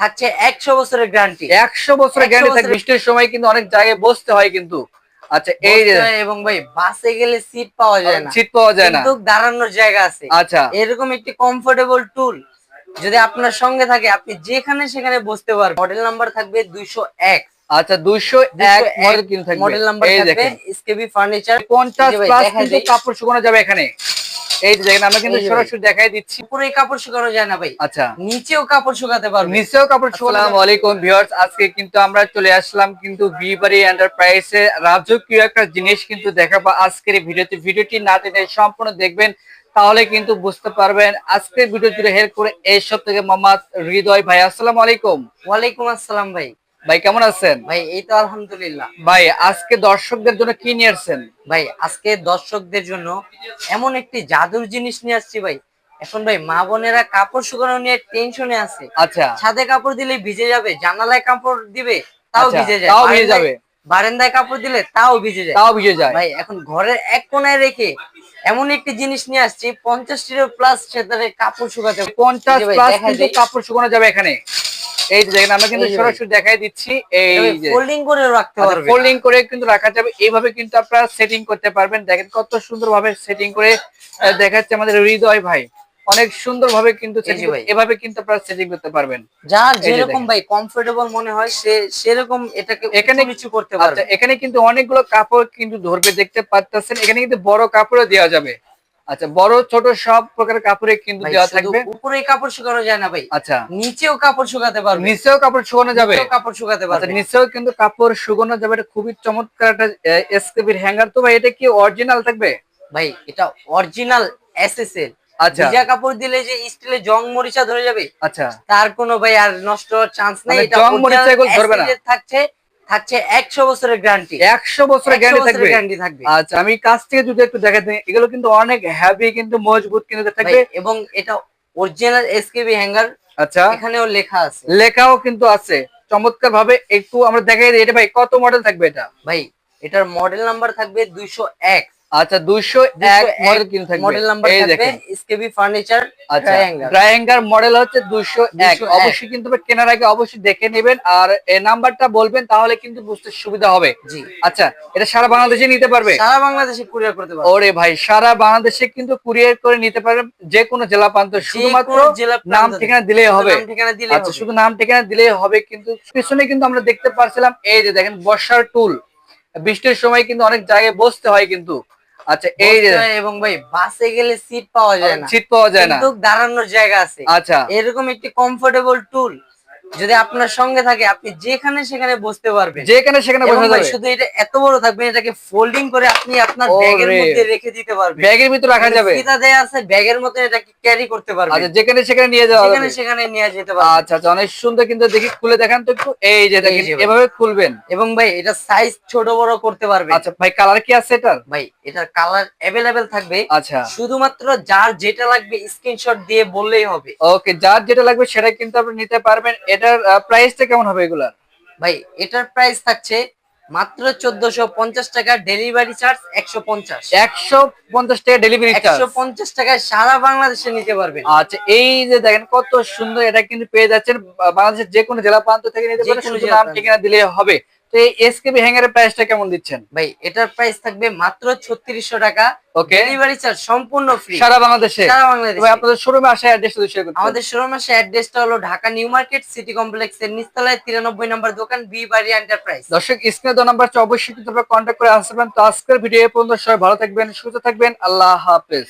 থাকছে একশো বছরের গ্যারান্টি একশো বছরের গ্যারান্টি থাকে বৃষ্টির সময় কিন্তু অনেক জায়গায় বসতে হয় কিন্তু। আচ্ছা এই এবং ভাই বাসে গেলে সিট পাওয়া যায় না। শীত পাওয়া যায় না। কিন্তু দাঁড়ানোর জায়গা আছে। আচ্ছা। এরকম একটি কমফোর্টেবল টুল যদি আপনার সঙ্গে থাকে আপনি যেখানে সেখানে বসতে পারবেন। মডেল নাম্বার থাকবে দুইশো এক। আচ্ছা দুইশো এক মডেল কিন্তু মডেল নাম্বার থাকবে দেখেন। ফার্নিচার পঞ্চাশ। কাপড় শুকানো যাবে এখানে। এই দেখেন আমরা কিন্তু। সরাসরি দেখাই দিচ্ছি। পুরো কাপড় শুকানো যায় না ভাই। আচ্ছা। নিচেও কাপড় শুকাতে পারবে। নিচেও কাপড় আসসালামু আলাইকুম ভিউয়ার্স আজকে কিন্তু আমরা চলে আসলাম কিন্তু বিবারি এন্টারপ্রাইজে রাজকীয় একটা জিনিস কিন্তু দেখাবো আজকের ভিডিওতে। ভিডিওটি না টেনে সম্পূর্ণ দেখবেন তাহলে কিন্তু বুঝতে পারবেন আজকের ভিডিও জুড়ে হেল্প করে এই সব থেকে মোহাম্মদ হৃদয় ভাই। আসসালামু আলাইকুম। ওয়ালাইকুম আসসালাম ভাই। ভাই কেমন আছেন? ভাই এই তো আলহামদুলিল্লাহ। ভাই আজকে দর্শকদের জন্য কি নিয়ে আসছেন? ভাই আজকে দর্শকদের জন্য এমন একটি জাদুর জিনিস নিয়ে আসছি ভাই। এখন ভাই মা বোনেরা কাপড় শুকানো নিয়ে টেনশনে আছে। আচ্ছা। ছাদে কাপড় দিলে ভিজে যাবে জানালায় কাপড় দিবে তাও আচ্ছা, ভিজে যায়। তাও ভিজে যাবে। বারান্দায় কাপড় দিলে তাও ভিজে যায়। তাও ভিজে যায়। ভাই এখন ঘরের এক কোনায় রেখে এমন একটি জিনিস নিয়ে আসছি পঞ্চাশটিরও প্লাস সেটারে কাপড় শুকাতে পঞ্চাশ কাপড় শুকানো যাবে এখানে। এই দেখেন আমরা কিন্তু। সরাসরি দেখাই দিচ্ছি এই যে। ফোল্ডিং করে রাখতে পারবে। ফোল্ডিং করে কিন্তু রাখা যাবে। এইভাবে কিন্তু আপনারা সেটিং করতে পারবেন। দেখেন কত সুন্দর ভাবে সেটিং করে দেখাচ্ছে আমাদের হৃদয় ভাই। অনেক সুন্দর ভাবে কিন্তু ভাই। এভাবে কিন্তু আপনারা সেটিং করতে পারবেন। যার যেরকম ভাই কমফোর্টেবল মনে হয় সে সেরকম এটাকে এখানে কিছু করতে পারবে। আচ্ছা এখানে কিন্তু অনেকগুলো কাপড় কিন্তু ধরবে দেখতে পাচ্ছেন এখানে কিন্তু বড় কাপড়ও দেওয়া যাবে। আচ্ছা বড় ছোট সব প্রকারের কাপড়ে কিন্তু দেওয়া থাকবে। উপরে কাপড় শুকানো যায় না ভাই। আচ্ছা। নিচেও কাপড় শুকাতে পারবে। নিচেও কাপড় শুকানো যাবে। কাপড় শুকাতে আচ্ছা পারবে। নিচেও কিন্তু কাপড় শুকানো যাবে। এটা খুবই চমৎকার একটা এসকেবির হ্যাঙ্গার। তো ভাই এটা কি অরিজিনাল থাকবে? ভাই এটা অরিজিনাল এসএসএল আচ্ছা। ভিজা কাপড় দিলে যে স্টিলে জং মরিচা ধরে যাবে আচ্ছা। তার কোনো ভাই আর নষ্ট হওয়ার চান্স নেই। মানে এটা জং মরিচা এগুলো ধরবে না? থাকছে। থাকছে বছরের গ্যারান্টি একশো বছরের গ্যারান্টি থাকবে? আচ্ছা আমি কাছ থেকে যদি একটু দেখাতে এগুলো কিন্তু অনেক হেভি কিন্তু মজবুত কিন্তু ভাই, থাকবে। এবং এটা অরিজিনাল এসকেবি হ্যাঙ্গার আচ্ছা। এখানেও লেখা আছে। লেখাও কিন্তু আছে। চমৎকার ভাবে একটু আমরা দেখাই এটা ভাই কত মডেল থাকবে এটা? ভাই এটার মডেল নাম্বার থাকবে দুইশো এক। আচ্ছা দুইশো এক মডেল কিন্তু থাকবে। মডেল নাম্বার থাকবে এসকেবি ফার্নিচার আচ্ছা ট্রায়াঙ্গেল ড্রাইঙ্গার মডেল হচ্ছে দুইশো এক। 201 অবশ্যই কিন্তু কেনার আগে অবশ্যই দেখে নেবেন। আর এই নাম্বারটা বলবেন তাহলে কিন্তু বুঝতে সুবিধা হবে। জি। আচ্ছা এটা সারা বাংলাদেশে নিতে পারবে? সারা বাংলাদেশে কুরিয়ার করতে পারবে। ওরে ভাই সারা বাংলাদেশে কিন্তু কুরিয়ার করে নিতে পারবেন যে কোনো জেলা প্রান্ত শুধুমাত্র নাম ঠিকানা দিলেই হবে। ঠিকানা দিলে আচ্ছা শুধু নাম ঠিকানা দিলেই হবে কিন্তু পিছনে কিন্তু আমরা দেখতে পারছিলাম এই যে দেখেন বর্ষার টুল। বৃষ্টির সময় কিন্তু অনেক জায়গায় বসতে হয় কিন্তু। আচ্ছা এই যে এবং ভাই বাসে গেলে সিট পাওয়া যায় না। সিট পাওয়া যায় না। কিন্তু দাঁড়ানোর জায়গা আছে। আচ্ছা। এরকম একটি কমফোর্টেবল টুল যদি আপনার সঙ্গে থাকে আপনি যেখানে সেখানে বসতে পারবেন। যেখানে সেখানে বসা যাবে। শুধু এটা এত বড় থাকবে এটাকে ফোল্ডিং করে আপনি আপনার ব্যাগের মধ্যে রেখে দিতে পারবেন। ব্যাগের ভিতর রাখা যাবে। ফিতা দেয়া আছে ব্যাগের মতো এটাকে ক্যারি করতে পারবেন। আচ্ছা যেখানে সেখানে নিয়ে যাওয়া যেখানে যাবে। সেখানে নিয়ে যেতে পারবেন। আচ্ছা আচ্ছা অনেক সুন্দর কিন্তু দেখি খুলে দেখান তো একটু। এই যে দেখেন এভাবে খুলবেন। এবং ভাই এটা সাইজ ছোট বড় করতে পারবেন। আচ্ছা ভাই কালার কি আছে এটার? ভাই এটার কালার অ্যাভেলেবেল থাকবে। আচ্ছা। শুধুমাত্র যার যেটা লাগবে স্ক্রিনশট দিয়ে বললেই হবে। ওকে যার যেটা লাগবে সেটা কিন্তু আপনি নিতে পারবেন। এটার প্রাইসটা কেমন হবে এগুলার ভাই এটার প্রাইস থাকছে মাত্র চোদ্দশো পঞ্চাশ টাকা ডেলিভারি চার্জ একশো পঞ্চাশ। একশো পঞ্চাশ টাকা ডেলিভারি চার্জ একশো পঞ্চাশ টাকায় সারা বাংলাদেশে নিতে পারবেন। আচ্ছা এই যে দেখেন কত সুন্দর এটা কিন্তু পেয়ে যাচ্ছেন বাংলাদেশের যে কোনো জেলা প্রান্ত থেকে নিতে পারবেন শুধু নাম ঠিকানা দিলে হবে। তো এই এসকেবি হ্যাঙ্গারের প্রাইসটা কেমন দিচ্ছেন? ভাই এটার প্রাইস থাকবে মাত্র ছত্রিশশো টাকা। ওকে ডেলিভারি চার্জ সম্পূর্ণ ফ্রি সারা বাংলাদেশে? সারা তবে বাংলাদেশে আপনাদের শোরুমে আসা অ্যাড্রেসটা শেয়ার করতে আমাদের শোরুম আসে অ্যাড্রেসটা হলো ঢাকা নিউ মার্কেট সিটি কমপ্লেক্সের নিচতলায় তিরানব্বই নম্বর দোকান বি বাড়ি এন্টারপ্রাইজ দর্শক স্ক্রিনে দু নাম্বার অবশ্যই কিন্তু আপনারা কন্ট্যাক্ট করে আসবেন। তো আজকের ভিডিও পর্যন্ত সবাই ভালো থাকবেন সুস্থ থাকবেন। আল্লাহ হাফেজ।